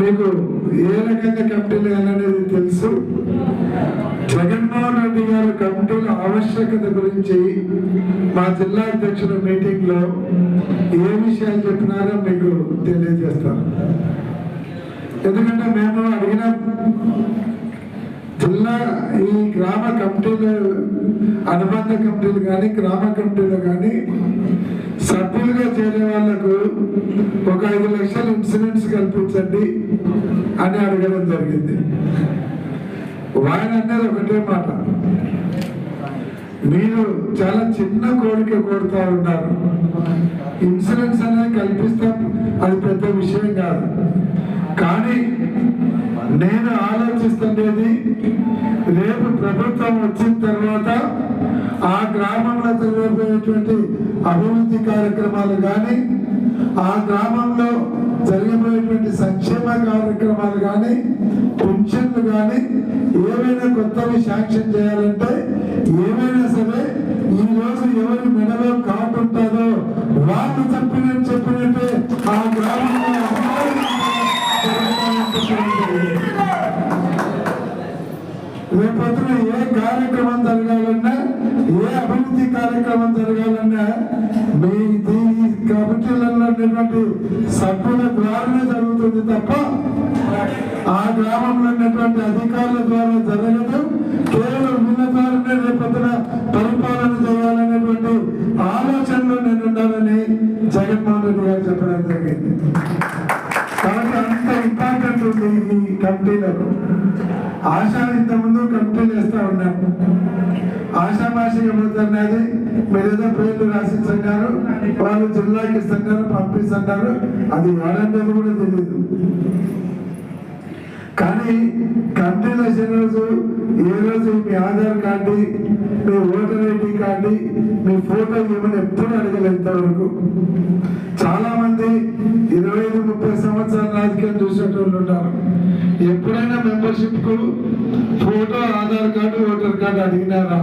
మీకు ఏ రకంగా కమిటీలు వేయాలనేది తెలుసు? జగన్మోహన్ రెడ్డి గారు కమిటీల ఆవశ్యకత గురించి మా జిల్లా అధ్యక్షుల మీటింగ్లో ఏ విషయాలు చెప్పినారో మీకు తెలియజేస్తాను. ఎందుకంటే మేము అడిగిన జిల్లా ఈ గ్రామ కమిటీలు అనుబంధ కమిటీలు కానీ గ్రామ కమిటీలు కానీ సభ్యులుగా చేరే వాళ్ళకు ఒక ఐదు లక్షలు ఇన్సూరెన్స్ అని అడగడం జరిగింది. ఆయన అన్నది ఒకటే మాట. మీరు చాలా చిన్న కోరిక కోరుతా ఉన్నారు. ఇన్సూరెన్స్ అనేది కల్పిస్తాం అది పెద్ద విషయం కాదు. కానీ నేను ఆలోచిస్తుండేది రేపు ప్రభుత్వం వచ్చిన తర్వాత ఆ గ్రామంలో జరగబోయేటువంటి అభివృద్ధి కార్యక్రమాలు కానీ ఆ గ్రామంలో సంక్షేమ కార్యక్రమాలు కానీ పెన్షన్లు కానీ ఏమైనా కొత్తవి శాంక్షన్ చేయాలంటే ఏమైనా సరే ఈ రోజు ఎవరి మెడలో కాటు ఉంటుందో వాళ్ళు చెప్పినట్టు చెప్పినట్టే ఆ గ్రామంలో రేపొద్దున ఏ కార్యక్రమం జరగాలన్నా ఏ అభివృద్ధి కార్యక్రమం జరగాలన్నా మీ కమిటీలలో ఉన్నటువంటి సభ్యుల ద్వారానే జరుగుతుంది తప్ప ఆ గ్రామంలో ఉన్నటువంటి అధికారుల ద్వారా జరగదు. కేవలం వీళ్ళ ద్వారానే రేపొద్దున పరిపాలన చేయాలనేటువంటి ఆలోచనలో నేను ఉండాలని జగన్మోహన్ రెడ్డి గారు చెప్పడం జరిగింది. కాబట్టి అంత ఇంపార్టెంట్ ఉంది ఈ కమిటీలకు ఆశా ఇంతకుముందు కమిటీలు వేస్తూ ఉన్నాను ఆశామాషిగా పోతున్నది మీరు పేర్లు రాసిస్తున్నారు వాళ్ళు జిల్లాకి ఇస్తున్నారు పంపిస్తున్నారు అది వాడనేది కూడా తెలియదు. కానీ కమిటీలు దశ రోజు ఏ రోజు మీ ఆధార్ కార్డు మీ ఓటర్ ఐడి కార్డు మీ ఫోటో ఇవ్వమని ఎప్పుడు అడగలేదు ఇంతవరకు. చాలా మంది ఇరవై ఐదు ముప్పై సంవత్సరాల రాజకీయం చూసేటోళ్ళు ఉంటారు. ఎప్పుడైనా membership photo Aadhaar card voter card అడిగినారా?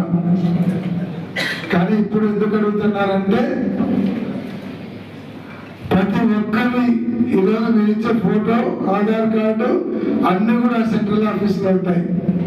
కానీ ఇప్పుడు ఎందుకు అడుగుతున్నారంటే ప్రతి ఒక్కరి ఈరోజు మీరు ఇచ్చే ఫోటో ఆధార్ కార్డు అన్ని కూడా సెంట్రల్ ఆఫీస్లో ఉంటాయి.